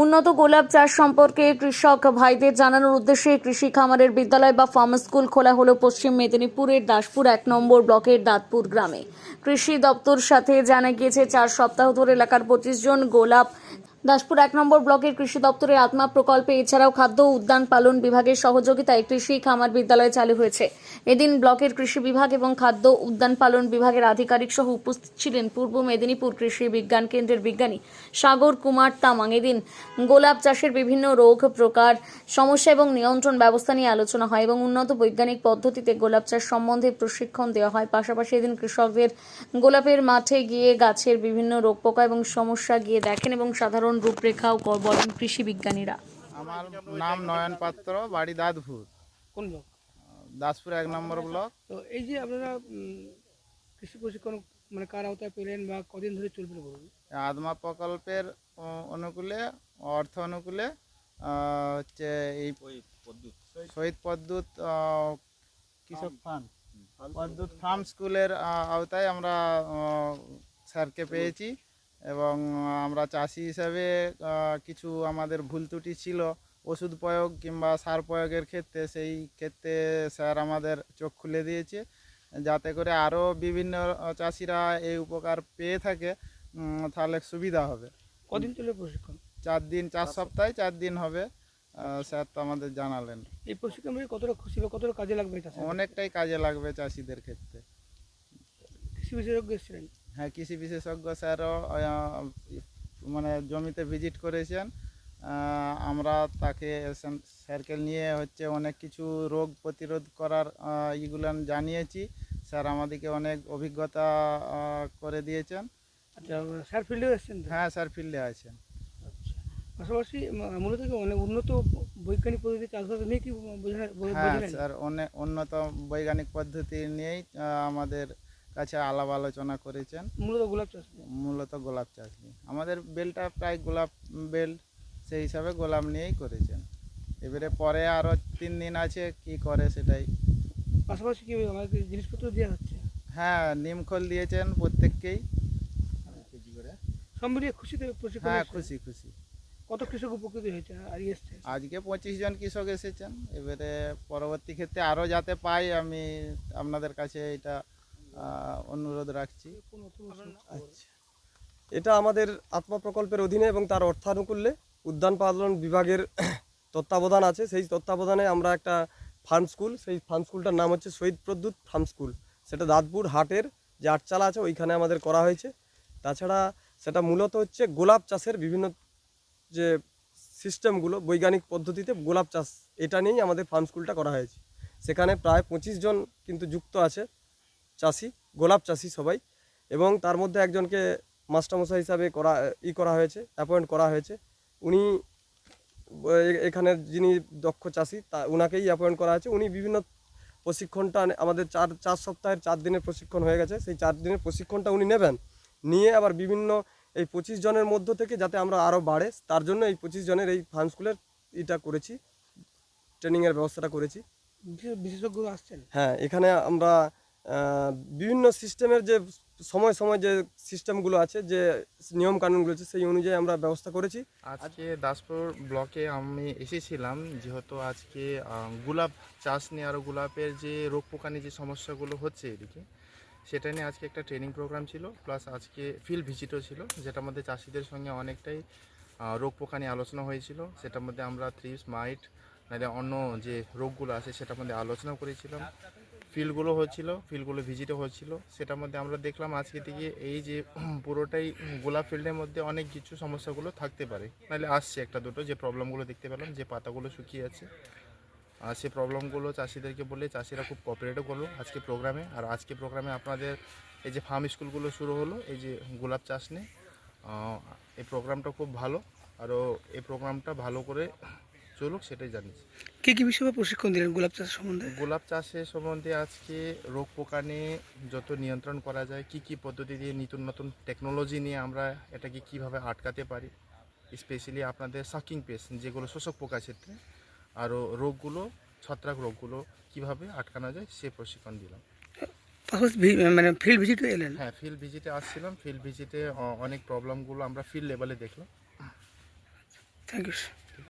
উন্নত গোলাপ চাষ সম্পর্কে কৃষক ভাইদের জানানোর উদ্দেশ্যে কৃষি খামারের বিদ্যালয় বা ফার্ম স্কুল খোলা হলো পশ্চিম মেদিনীপুরের দাসপুর এক নম্বর ব্লকের দাঁতপুর গ্রামে। কৃষি দপ্তর সাথে জানা গিয়েছে, চার সপ্তাহ ধরে এলাকার পঁচিশ জন গোলাপ দাসপুর এক নম্বর ব্লকের কৃষি দপ্তরের আত্মা প্রকল্পে, এছাড়াও খাদ্য উদ্যান পালন বিভাগের সহযোগিতায় কৃষি খামার বিদ্যালয় চালু হয়েছে। এদিন ব্লকের কৃষি বিভাগ এবং খাদ্য উদ্যান পালন বিভাগের আধিকারিক সহ উপস্থিত ছিলেন পূর্ব মেদিনীপুর কৃষি বিজ্ঞান কেন্দ্রের বিজ্ঞানী সাগর কুমার তামাং। এদিন গোলাপ চাষের বিভিন্ন রোগ প্রকার সমস্যা এবং নিয়ন্ত্রণ ব্যবস্থা নিয়ে আলোচনা হয় এবং উন্নত বৈজ্ঞানিক পদ্ধতিতে গোলাপ চাষ সম্বন্ধে প্রশিক্ষণ দেওয়া হয়। পাশাপাশি এদিন কৃষকদের গোলাপের মাঠে গিয়ে গাছের বিভিন্ন রোগ পোকা এবং সমস্যা গিয়ে দেখেন এবং সাধারণ রূপরেখাও ক- বলেন কৃষি বিজ্ঞানীরা। আমার নাম নয়ন পাত্র বাড়ি দাদপুর কোন ব্লক? দাসপুর এক নম্বর ব্লক। তো এই যে আপনারা কৃষি প্রশিক্ষণ মানে কার আওতায় পেলেন বা কদিন ধরে চলবে বলুন? আদমা প্রকল্পের অনুকূলে অর্থ অনুকূলে হচ্ছে এই শহীদ পদ্মুত কৃষক ফার্ম পদ্মুত ফার্ম স্কুলের আওতায় আমরা স্যারকে পেয়েছি। এবং আমরা চাষি হিসাবে কিছু আমাদের ভুল ত্রুটি ছিল ওষুধ প্রয়োগ কিংবা সার প্রয়োগের ক্ষেত্রে সেই ক্ষেত্রে স্যার আমাদের চোখ খুলে দিয়েছে যাতে করে আরও বিভিন্ন চাষিরা এই উপকার পেয়ে থাকে তাহলে সুবিধা হবে। কদিন চলবে প্রশিক্ষণ? চার দিন চার সপ্তাহে চার দিন হবে স্যার তো আমাদের জানালেন। এই প্রশিক্ষণ কতটা খুশি বা কতটা কাজে লাগবে অনেকটাই কাজে লাগবে চাষিদের ক্ষেত্রে। কৃষি বিশেষজ্ঞ এসেছিলেন। হ্যাঁ কৃষি বিশেষজ্ঞ স্যারও মানে জমিতে ভিজিট করেছেন। আমরা তাকে স্যারকে নিয়ে হচ্ছে অনেক কিছু রোগ প্রতিরোধ করার ইগুলান জানিয়েছি। স্যার আমাদেরকে অনেক অভিজ্ঞতা করে দিয়েছেন। আচ্ছা স্যার ফিল্ডেও এসেছেন হ্যাঁ স্যার ফিল্ডে আছেন। আচ্ছা পাশাপাশি মূলত কি মানে উন্নত বৈজ্ঞানিক পদ্ধতি চাষবাস নিয়ে কি বোঝা- হ্যাঁ স্যার অনেক উন্নত বৈজ্ঞানিক পদ্ধতি নিয়েই আমাদের কাছে আলাপ আলোচনা করেছেন। মূলত গোলাপ চাষ। মূলত গোলাপ চাষ নিয়ে। আমাদের বেলটা প্রায় গোলাপ বেল সেই হিসাবে গোলাপ নিয়েই করেছেন। এবারে পরে আরও তিন দিন আছে কি করে সেটাই। পাশাপাশি কি আমাদের জিনিসপত্র দেওয়া হচ্ছে? হ্যাঁ নিমখোল দিয়েছেন প্রত্যেককেই। সব মিলিয়ে খুশিতে হ্যাঁ খুশি খুশি। কত কৃষক উপকৃত হয়েছে আজকে পঁচিশ জন কৃষক এসেছেন। এবারে পরবর্তী ক্ষেত্রে আরও যাতে পাই আমি আপনাদের কাছে এটা অনুরোধ রাখছি। আচ্ছা। এটা আমাদের আত্মা প্রকল্পের অধীনে এবং তার অর্থানুকূল্যে উদ্যান পালন বিভাগের তত্ত্বাবধান আছে। সেই তত্ত্বাবধানে আমরা একটা ফার্ম স্কুল, সেই ফার্ম স্কুলটার নাম হচ্ছে শহীদ প্রদ্যুৎ ফার্ম স্কুল। সেটা দাঁতপুর হাটের যে আটচালা আছে, ওইখানে আমাদের করা হয়েছে। তাছাড়া সেটা মূলত হচ্ছে গোলাপ চাষের বিভিন্ন যে সিস্টেমগুলো, বৈজ্ঞানিক পদ্ধতিতে গোলাপ চাষ, এটা নিয়েই আমাদের ফার্ম স্কুলটা করা হয়েছে। সেখানে প্রায় পঁচিশ জন কিন্তু যুক্ত আছে। চাষি গোলাপ চাষি সবাই এবং তার মধ্যে একজনকে মাস্টারমশাই হিসাবে করা ই করা হয়েছে অ্যাপয়েন্ট করা হয়েছে। উনি এখানের যিনি দক্ষ চাষি তা ওনাকেই অ্যাপয়েন্ট করা হয়েছে। উনি বিভিন্ন প্রশিক্ষণটা আমাদের চার চার সপ্তাহের চার দিনের প্রশিক্ষণ হয়ে গেছে। সেই চার দিনের প্রশিক্ষণটা উনি নেবেন। নিয়ে আবার বিভিন্ন এই পঁচিশ জনের মধ্য থেকে যাতে আমরা আরও বাড়ে তার জন্য এই পঁচিশ জনের এই ফার্ম স্কুলের এটা করেছি ট্রেনিংয়ের ব্যবস্থাটা করেছি। বিশেষজ্ঞ আসছেন? হ্যাঁ এখানে আমরা বিভিন্ন সিস্টেমের যে সময় সময় যে সিস্টেমগুলো আছে, যে নিয়ম কানুনগুলো আছে, সেই অনুযায়ী আমরা ব্যবস্থা করেছি। আজকে দাসপুর ব্লকে আমি এসেছিলাম, যেহেতু আজকে গোলাপ চাষ নিয়ে আরও গোলাপের যে রোগ পোকানি যে সমস্যাগুলো হচ্ছে এদিকে, সেটা নিয়ে আজকে একটা ট্রেনিং প্রোগ্রাম ছিল প্লাস আজকে ফিল্ড ভিজিটও ছিল, যেটার মধ্যে চাষিদের সঙ্গে অনেকটাই রোগ পোকা নিয়ে আলোচনা হয়েছিল। সেটার মধ্যে আমরা থ্রিপস মাইট নাহলে অন্য যে রোগগুলো আছে, সেটার মধ্যে আলোচনা করেছিলাম। ফিল্ডগুলো হচ্ছিল ফিল্ডগুলো ভিজিটও হচ্ছিল সেটার মধ্যে আমরা দেখলাম আজকে থেকে এই যে পুরোটাই গোলাপ ফিল্ডের মধ্যে অনেক কিছু সমস্যাগুলো থাকতে পারে। নাহলে আসছে একটা দুটো, যে প্রবলেমগুলো দেখতে পেলাম, যে পাতাগুলো শুকিয়ে আছে। আর সেই প্রবলেমগুলো চাষিদেরকে বলে চাষিরা খুব কোঅপারেটও করল আজকে প্রোগ্রামে আর আজকে প্রোগ্রামে আপনাদের এই যে ফার্ম স্কুলগুলো শুরু হলো, এই যে গোলাপ চাষ নিয়ে এই প্রোগ্রামটা খুব ভালো। আরও এই প্রোগ্রামটা ভালো করে চলুক সেটাই জানিয়েছি কি কি বিষয়ে প্রশিক্ষণ দিলেন গোলাপ চাষ সম্বন্ধে? গোলাপ চাষের সম্বন্ধে আজকে রোগ পোকা নিয়ে যত নিয়ন্ত্রণ করা যায় কি কি পদ্ধতি দিয়ে নতুন নতুন টেকনোলজি নিয়ে আমরা এটাকে কীভাবে আটকাতে পারি স্পেশালি আপনাদের সাকিং পেস্ট যেগুলো শোষক পোকা ক্ষেত্রে আরও রোগগুলো ছত্রাক রোগগুলো কীভাবে আটকানো যায় সে প্রশিক্ষণ দিলাম। মানে ফিল্ড ভিজিটে এলেন? হ্যাঁ ফিল্ড ভিজিটে আসছিলাম ফিল্ড ভিজিটে অনেক প্রবলেমগুলো আমরা ফিল্ড লেভেলে দেখলাম। Thank you